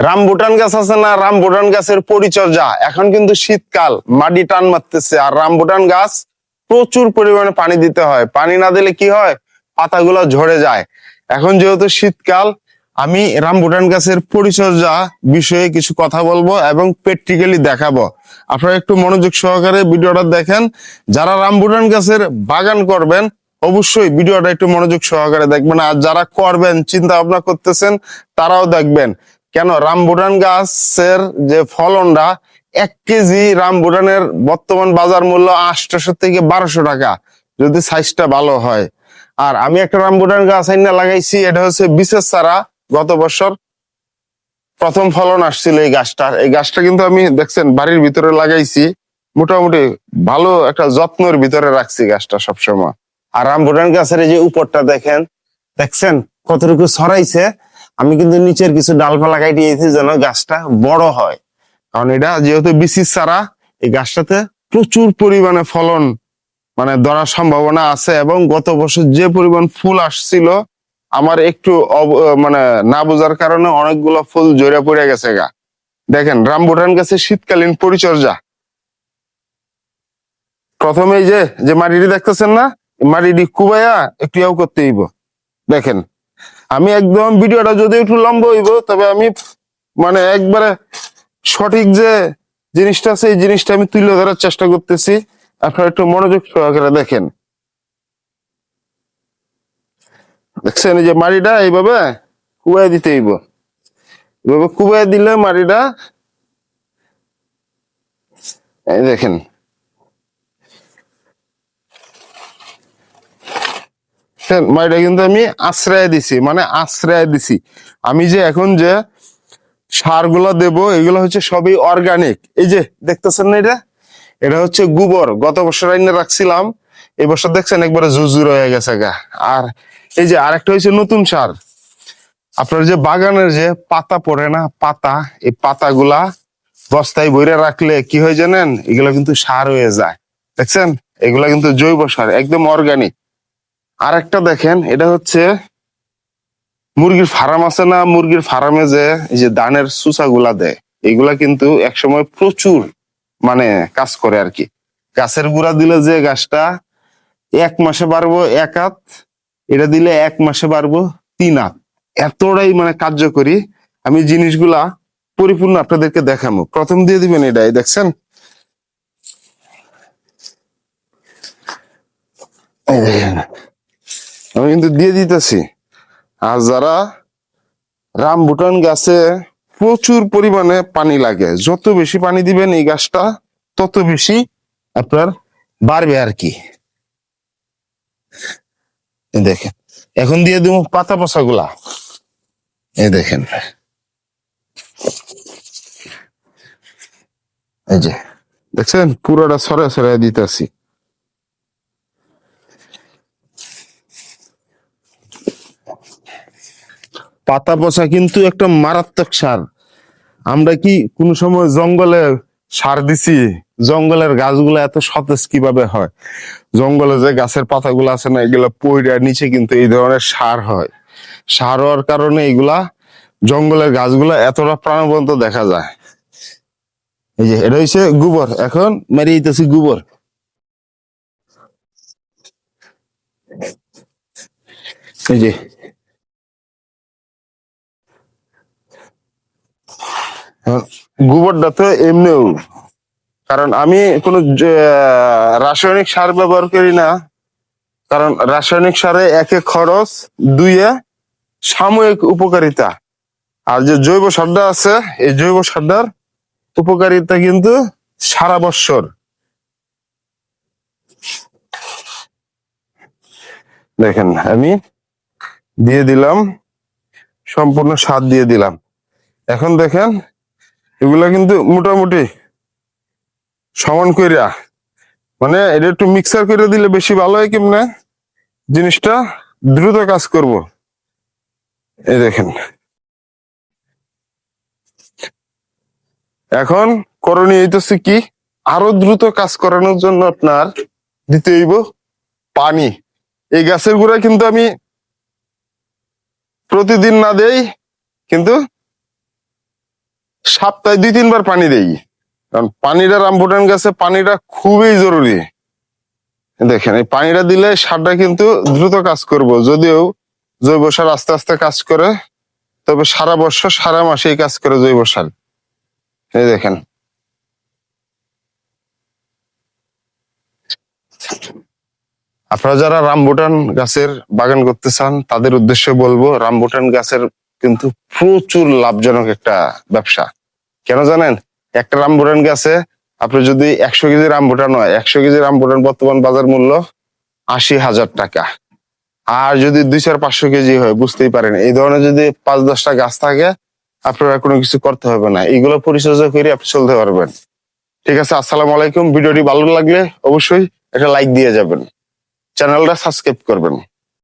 Rambutan গাছ আছে না? রামবুটান গাছের পরিচর্যা। এখন কিন্তু শীতকাল, মাটি টান মারতেছে। আর রামবুটান গাছ প্রচুর পরিমাণে পানি দিতে হয়। পানি না দিলে কি হয়? পাতাগুলো ঝরে যায়। এখন যেহেতু শীতকাল, আমি রামবুটান গাছের পরিচর্যা বিষয়ে কিছু কথা বলব এবং প্র্যাকটিক্যালি দেখাবো। আপনারা একটু মনোযোগ সহকারে ভিডিওটা দেখেন। যারা রামবুটান গাছের বাগান করবেন, অবশ্যই ভিডিওটা একটু মনোযোগ সহকারে দেখবেন। আর যারা করবেন, চিন্তা ভাবনা করতেছেন, তারাও দেখবেন। কেন? রামবুটান গাছের যে ফলনটা, এক কেজি রামবুটানের বর্তমান বাজার মূল্য আটশো থেকে বারোশো টাকা, যদি সাইজটা ভালো হয়। আর আমি একটা রামবুটান গাছ আইনা লাগাইছি, এটা হচ্ছে বিশেষ চারা। গত বছর প্রথম ফলন আসছিল এই গাছটার এই গাছটা কিন্তু আমি, দেখছেন, বাড়ির ভিতরে লাগাইছি। মোটামুটি ভালো একটা যত্নের ভিতরে রাখছি গাছটা সবসময়। আর রামবুটান গাছের এই যে উপরটা দেখেন, দেখছেন কতটুকু ছড়াইছে? আমি কিন্তু নিচের কিছু ডালপালা কাটিয়েছি যেন গাছটা বড় হয়। কারণ এটা যেহেতু বিসিস চারা এই গাছটাতে প্রচুর পরিমাণে ফলন মানে ধরার সম্ভাবনা আছে এবং গত বছর যে পরিমাণ ফুল আসছিল, আমার একটু মানে না বোঝার কারণে অনেকগুলো ফুল জড়ে পড়ে গেছে গা। দেখেন, রামবুটান গাছে শীতকালীন পরিচর্যা। প্রথমে যে যে মাটিটি দেখতেছেন না মাটিটি কুবাইয়া একটু করতে হইব। দেখেন আমি একদম ভিডিওটা যদি একটু লম্বা হইব, তবে আমি মানে একবারে সঠিক যে জিনিসটা আছে, এই জিনিসটা আমি তুলে ধরার চেষ্টা করতেছি। আপনারা একটু মনোযোগ সহকারে দেখেন। দেখছেন এই যে মাড়িটা এইভাবে কুবাই দিতে হইব। এইভাবে কুবাই দিলে মাড়িটা এই দেখেন। দেখেন, মাটিটা কিন্তু আমি আশ্রয় দিছি মানে আশ্রয় দিছি। আমি যে এখন যে সারগুলো দেব এগুলো হচ্ছে সবই অর্গানিক এই যে দেখতেছেন না এটা? এটা হচ্ছে গোবর। গত বছর আইনে রাখছিলাম এই বছর দেখছেন একবারে জুজুর হয়ে গেছে গা। আর এই যে আরেকটা হচ্ছে নতুন সার। আপনার যে বাগানের যে পাতা পড়ে না পাতা এই পাতাগুলা বস্তায় বইরে রাখলে কি হয় জানেন? এগুলো কিন্তু সার হয়ে যায়। দেখছেন? এগুলা কিন্তু জৈব সার একদম অর্গানিক আরেকটা দেখেন, এটা হচ্ছে মুরগির ফার্ম আছে না? মুরগির ফার্মে যে, এই যে ধানের সুসা গুলা দেয়, এগুলা কিন্তু একসময় প্রচুর মানে কাজ করে আর কি গাছের গুড়া দিলে যে গাছটা এক মাসে বাড়বো এক হাত, এটা দিলে এক মাসে বাড়বো তিন হাত। এতটাই মানে কার্যকরী। আমি জিনিসগুলা পরিপূর্ণ আপনাদেরকে দেখাবো প্রথম দিয়ে দিবেন এটা, এই দেখছেন? এই দেখেন। আমি কিন্তু দিয়ে দিতেছি। আর যারা রামবুটান গাছে প্রচুর পরিমাণে পানি লাগে, যত বেশি পানি দিবেন এই গাছটা, তত বেশি আপনার বাড়বে আর কি। দেখেন, এখন দিয়ে দেবো পাতা পচা গুলা এই দেখেন। এই যে, দেখছেন? পুরোটা সরে সরে দিতেছি। পাতা পচা কিন্তু একটা মারাত্মক সার। আমরা কি কোনো সময় জঙ্গলে সার দিছি? জঙ্গলের গাছগুলো এত সতেজ কীভাবে হয়? জঙ্গলে যে গাছের পাতাগুলো আছে না, এগুলো পইরা নিচে কিন্তু এই ধরনের সার হয়। সার হওয়ার কারণে এগুলা জঙ্গলের গাছগুলো এতটা প্রাণবন্ত দেখা যায়। এই যে, এটা হচ্ছে গোবর। এখন মেরে দিতেছি গোবর। এই যে গোবরটা তো এমনিও। কারণ আমি কোনো রাসায়নিক সার ব্যবহার করি না। কারণ রাসায়নিক সারে একে খরচ, দুইয়ে সাময়িক উপকারিতা। আর যে জৈব সারটা আছে, এই জৈব সারটার উপকারিতা কিন্তু সারা বৎসর দেখেন, আমি দিয়ে দিলাম, সম্পূর্ণ সার দিয়ে দিলাম। এখন দেখেন এগুলা কিন্তু মোটামুটি সমান কইরা মানে এটা একটু মিক্সার করে দিলে বেশি ভালো হয় কেমনে? জিনিসটা দ্রুত কাজ করব। এই দেখেন। এখন করণীয় হইতেছে কি, আরও দ্রুত কাজ করানোর জন্য আপনার দিতে হইব পানি। এই গাছের গুঁড়া কিন্তু আমি প্রতিদিন না দেই, কিন্তু সপ্তাহে দুই, তিনবার পানি দেই। কারণ পানিটা রামবুটান গাছে, পানিটা খুবই জরুরি। দেখেন, এই পানিটা দিলে সারটা কিন্তু দ্রুত কাজ করব। যদিও জৈব সার আস্তে আস্তে কাজ করে, তবে সারা বছর, সারা মাসেই কাজ করে জৈব সার। এই দেখেন। আপনারা যারা রামবুটান গাছের বাগান করতে চান, তাদের উদ্দেশ্যে বলব রামবুটান গাছের কিন্তু প্রচুর লাভজনক একটা ব্যবসা। কেন জানেন? একটা রামবুটান গাছে আপনি যদি একশো কেজি রামবুটান হয়, একশো কেজি রামবুটান বর্তমান বাজার মূল্য আশি হাজার টাকা। আর যদি দুই চার পাঁচশো কেজি হয়, বুঝতেই পারেন, এই ধরনের যদি পাঁচ দশটা গাছ থাকে, আপনারা কোনো কিছু করতে হবে না। এইগুলো পরিচর্যা করে আপনি চলতে পারবেন। ঠিক আছে, আসসালামু আলাইকুম। ভিডিওটি ভালো লাগলে অবশ্যই একটা লাইক দিয়ে যাবেন। চ্যানেলটা সাবস্ক্রাইব করবেন।